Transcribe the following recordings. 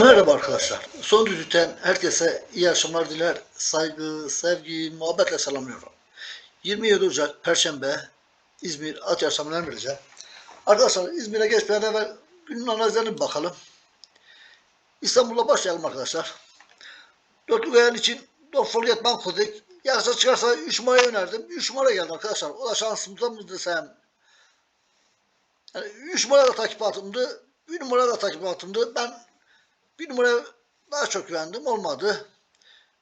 Merhaba arkadaşlar. Son düdükten herkese iyi akşamlar diler. Saygı, sevgi, muhabbetle selamlıyorum. 27 Ocak Perşembe İzmir At Yarışları'ndan vereceğim. Arkadaşlar İzmir'e geçmeden evvel günün analizlerine bir bakalım. İstanbul'la başlayalım arkadaşlar. Dörtlü kayan için Dorfoliyet Bankodik. Yarışa çıkarsa 3 numaraya önerdim. 3 numara geldi arkadaşlar. O da şansımıza mı desem. Yani 3 numara da takip altımdı. 1 numara da takip altımdı. Ben bir numara daha çok güvendim. Olmadı.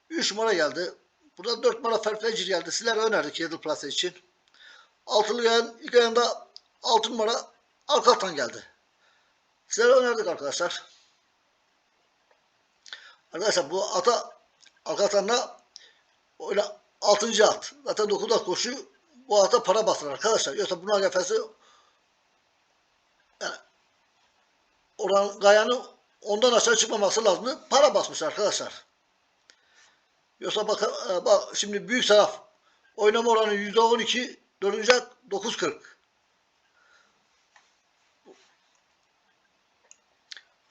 Üç numara geldi. Burada dört numara Ferfecir geldi. Sizlere önerdik Yedil Plase için. Altılı gelen ilk ayında altı numara Alkatan geldi. Sizlere önerdik arkadaşlar. Arkadaşlar bu ata Alkatan'la öyle altıncı at. Zaten dokuda koşu bu ata para bastırır arkadaşlar. Yoksa bunun agafesi yani oran gayanı ondan aşağı çıkmaması lazımdı. Para basmış arkadaşlar. Yoksa bak, e, bak şimdi büyük taraf oynama oranı yüzde on iki, dördüncü at 9.40.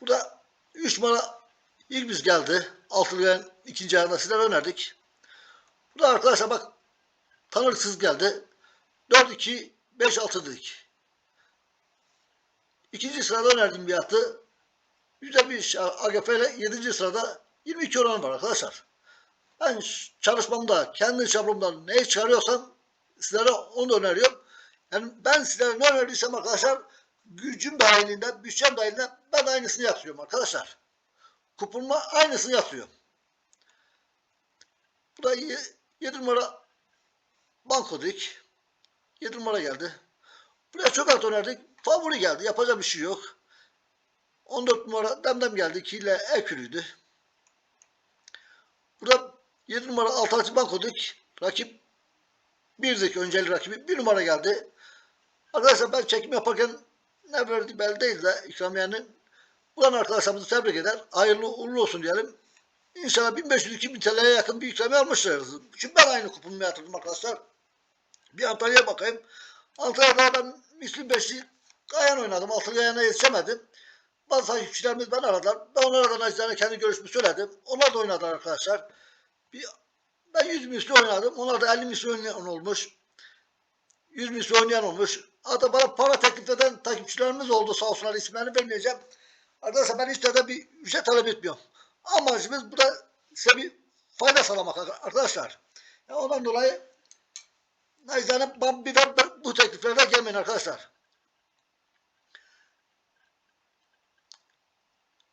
Burada 3 numara ilk biz geldi. Altılı ikinci ayında sizlere önerdik. Bu da arkadaşlar bak tanırsız geldi. 4-2 5-6 dedik. İkinci sırada önerdiğim bir atı %1 AGF ile 7. sırada 22 oranı var arkadaşlar. Ben çalışmamda, kendi çapımdan neyi çıkarıyorsam sizlere onu öneriyorum. Yani ben sizlere ne önerdiysem arkadaşlar gücüm dahilinde, bütçem dahilinde ben aynısını yatırıyorum arkadaşlar. Kuponuma aynısını yatırıyorum. Bu da 7 numara Bankodik. 7 numara geldi. Buraya çok at önerdik. Favori geldi. Yapacak bir şey yok. 14 numara Demdem geldi. 2 ile Ekürü'ydü. Burada 7 numara Alternatif Bankodik. Rakip 1'deki önceli rakibi 1 numara geldi. Arkadaşlar ben çekim yaparken ne verdi belli değil de ikramiyenin. Buran arkadaşlarımızı tebrik eder. Hayırlı uğurlu olsun diyelim. İnşallah 1500-2000 TL'ye yakın bir ikramiye almışlarız. Çünkü ben aynı kuponumu yatırdım arkadaşlar. Bir Antalya'ya bakayım. Antalya'da ben Müslüm Beşli Kayan oynadım. Altı Kayan'a yetişemedim. Bazı takipçilerimiz ben aradılar. Ben da nacizane kendi görüşümü söyledim. Onlar da oynadılar arkadaşlar. Bir, ben 100 misli oynadım. Onlar da 50 misli oynayan olmuş. 100 misli oynayan olmuş. Hatta bana para teklif eden takipçilerimiz oldu. Sağ olsunlar isimlerini vermeyeceğim. Arkadaşlar ben hiç de bir ücret talep etmiyorum. Amacımız bu da size bir fayda sağlamak arkadaşlar. Yani ondan dolayı nacizane ben bir bu tekliflere gelmeyin arkadaşlar.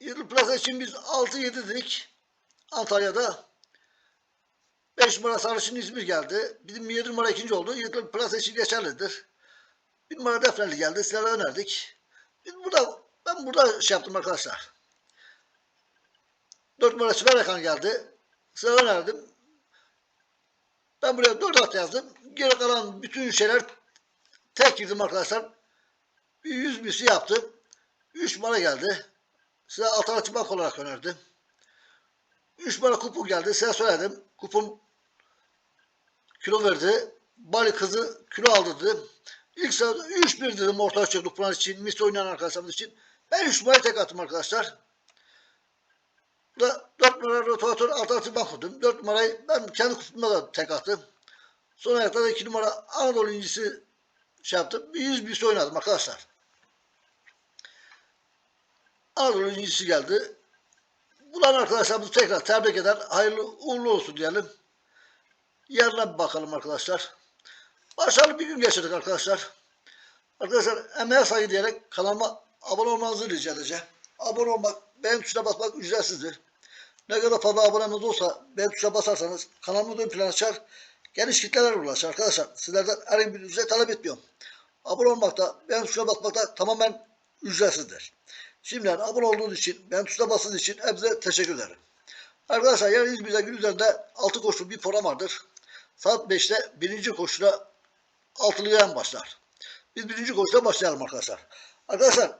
Yıldız Plaza için biz 6-7 dedik. Antalya'da. 5 numara Sarışın İzmir geldi. Bizim 7 numara ikinci oldu. Yıldız Plaza için geçerlidir. 1 numara Defneli geldi. Sizlere önerdik. Biz burada, ben burada şey yaptım arkadaşlar. 4 numara Süper Yakan geldi. Size önerdim. Ben buraya 4 at yazdım. Geri kalan bütün şeyler tek girdim arkadaşlar. Bir 100 bisi yaptım. 3 numara geldi. Size alternatif bank olarak önerdim. 3 numara kupon geldi. Size söyledim. Kupon kilo verdi. Bali kızı kilo aldırdı. İlk sırada 3-1 dedim ortaya çıktık bunlar için. Mis oynayan arkadaşlarımız için. Ben 3 numarayı tek attım arkadaşlar. Da 4 numara rotatör alternatif bank kurdum. 4 numarayı ben kendi kutumda da tek attım. Son ayakta da 2 numara Anadolu incisi şey yaptım. Bir 100 bir oynadım arkadaşlar. İncisi geldi. Bulan arkadaşlarımızı tekrar tebrik eder. Hayırlı uğurlu olsun diyelim. Yarına bir bakalım arkadaşlar. Başarılı bir gün geçirdik arkadaşlar. Arkadaşlar emeğe saygı diyerek kanalıma abone olmanızı rica edeceğim. Abone olmak, beğen tuşuna basmak ücretsizdir. Ne kadar fazla abonemiz olsa beğen tuşuna basarsanız kanalımı ön plana çıkar. Geniş kitleler ulaşır arkadaşlar. Sizlerden herhangi bir ücret talep etmiyorum. Abone olmakta, beğen tuşuna basmakta tamamen ücretsizdir. Şimdiden abone olduğunuz için, beğen tuşuna bastığınız için hepinize teşekkür ederim. Arkadaşlar yarın İzmir'de gün üzerinde 6 koşulu bir program vardır. Saat 5'te birinci koşuda altılı yan başlar. Biz birinci koşuda başlayalım arkadaşlar. Arkadaşlar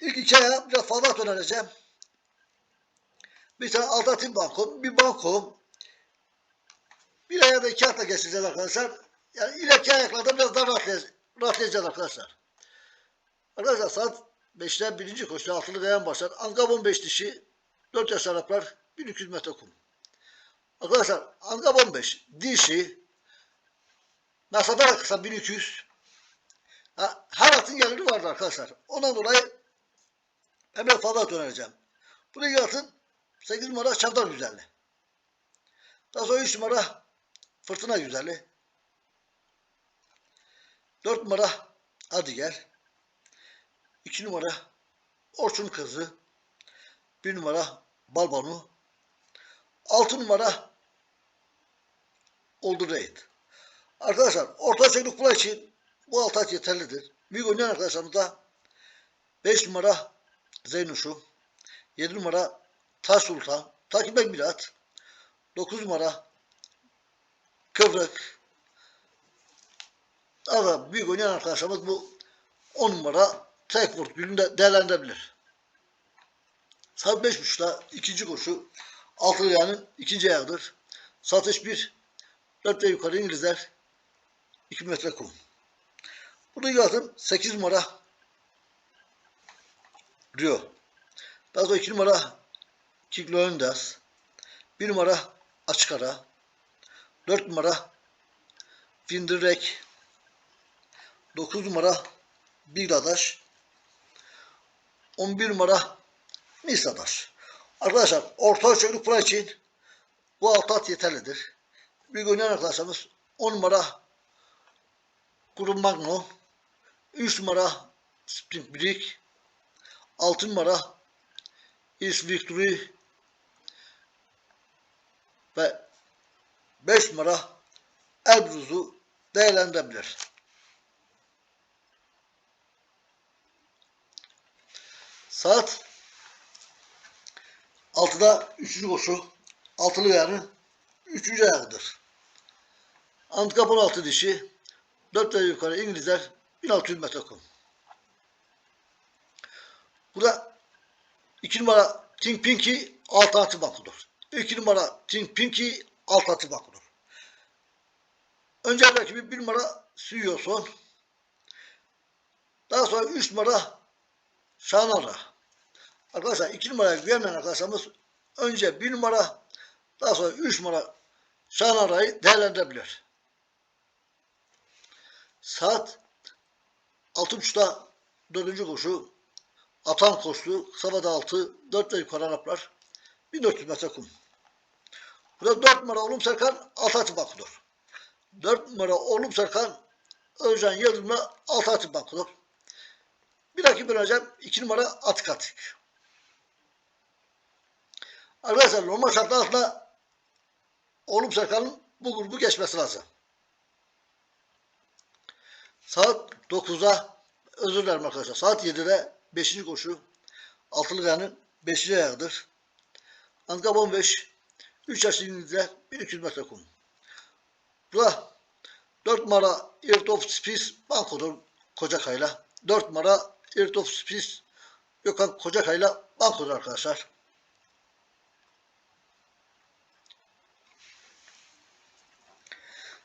ilk iki aya biraz fazla önereceğim. Bir tane alternatif banko, bir banko. Bir aya da iki atla geçeceğiz arkadaşlar. Yani ileriki ayaklarda biraz daha rahatlayacağız, rahatlayacağız arkadaşlar. Arkadaşlar saat 5'ten birinci koşuda altılı gayan başlar. Angab 15 dişi 4 yaş Araplar 1200 metre kum. Arkadaşlar Angab 15 dişi mesafe kısa 1200. Ha, her atın geliri vardı arkadaşlar. Ondan dolayı ben biraz fazla at önereceğim. Bu ligi atın 8 numara Çavdar güzelli. Daha sonra 3 numara Fırtına güzelli. 4 numara Hadi gel. 2 numara Orçun kızı. 1 numara Balbanu. 6 numara Oldu Raid. Arkadaşlar orta çocuk kula için bu altı at yeterlidir. Büyük oynayan arkadaşlarımız da 5 numara Zeynuş'u, 7 numara Taş Sultan, takip et bir at. 9 numara Kıvrık. Da büyük oynayan arkadaşlarımız bu 10 numara tek vurt gününde değerlendirebilir. Saat 5.30'da ikinci koşu altılı yanın ikinci ayağıdır. Satış 1. 4 ve yukarı İngilizler 2 metre kum. Bunu yazdım 8 numara Rio. Daha sonra 2 numara Kiklo Öndes. 1 numara Açık Ara. 4 numara Findirek. 9 numara Bigdadaş. 11 numara Misadaş. Arkadaşlar orta ölçekli para için bu altı at yeterlidir. Bir oynayan arkadaşlarımız 10 numara Kurum Magno 3 numara Spring Brick 6 numara East Victory ve 5 numara Elbruz'u değerlendirebilir. Saat 6'da 3. koşu altılı yarı 3. ayağıdır. Handikap 16 dişi 4 ve yukarı İngilizler 1600 metre kum. Burada 2 numara Think Pinky alternatif bankudur. 2 numara Think Pinky alternatif bankudur. Önce rakibi 1 numara Suyoson. Daha sonra 3 numara Şanara. Arkadaşlar 2 numaraya güvenmeyen arkadaşlarımız önce 1 numara daha sonra 3 numara Şanara'yı değerlendirebilir. Saat 6.30'da 4. koşu Atan koştu. Sabahda 6, 4 ve yukarı Araplar. 1400 metre kum. Burada 4 numara Oğlum Serkan altı atı bakılır. 4 numara Oğlum Serkan Özcan Yıldırım'la altı atı rakip önereceğim. 2 numara Atık Atık. Arkadaşlar normal şartlar altında Oğlum Serkan'ın bu grubu geçmesi lazım. Saat 9'da özür dilerim arkadaşlar. Saat 7'de 5. koşu altılı gayanın 5. ayağıdır. Handikap 15 3 yaşlı İngilizler 1200 metre kum. Burada 4 numara Earth of Space Banko'dur Kocakay'la. 4 numara Earth of Space Gökhan Kocakay'la Banko'dur arkadaşlar.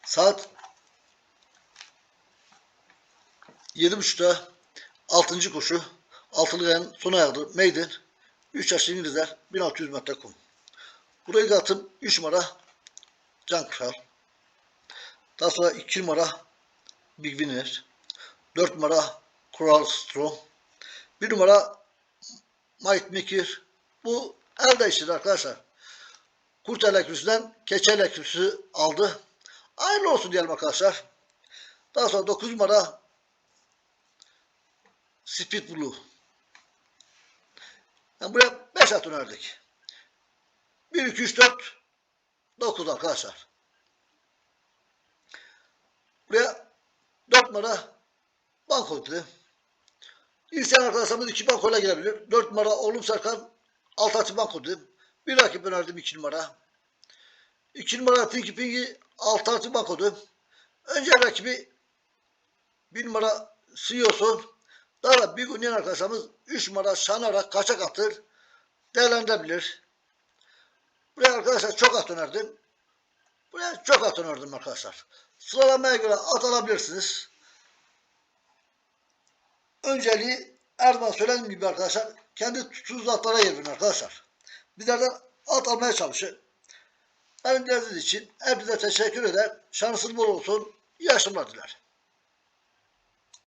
Saat 7.30'da 6. koşu altılı gayanın son ayağıdır. Maiden 3 yaşlı İngilizler 1600 metre kum. Burayı da atım 3 numara Can Kral. Daha sonra 2 numara Big Winner. 4 numara Coral Strong. 1 numara Might Maker. Bu el değiştirdi arkadaşlar. Kurt elektrisinden keçe elektrisi aldı. Aynı olsun diyelim arkadaşlar. Daha sonra 9 numara Speed Blue. Yani buraya 5 at önerdik. 1, 2, 3, 4, 9 arkadaşlar. Buraya 4 numara banko dedi. İsteyen arkadaşlarımız 2 bankoyla girebilir. 4 numara Oğlum Serkan 6 atı banko dedim. Bir rakip önerdim 2 numara. 2 numara Tinky Pinky 6 atı banko dedim. Önce rakibi 1 numara Siyosun. Daha da bir oynayan arkadaşlarımız 3 numara Şanara kaçak atır. Değerlendirebilir. Buraya arkadaşlar çok at önerdim. Buraya çok at önerdim arkadaşlar. Sıralamaya göre at alabilirsiniz. Önceliği her zaman söylediğim gibi arkadaşlar kendi tuttuğunuz atlara arkadaşlar. Bizlerden at almaya çalışın. Benim için hepinize teşekkür eder. Şansınız bol olsun. İyi akşamlar diler.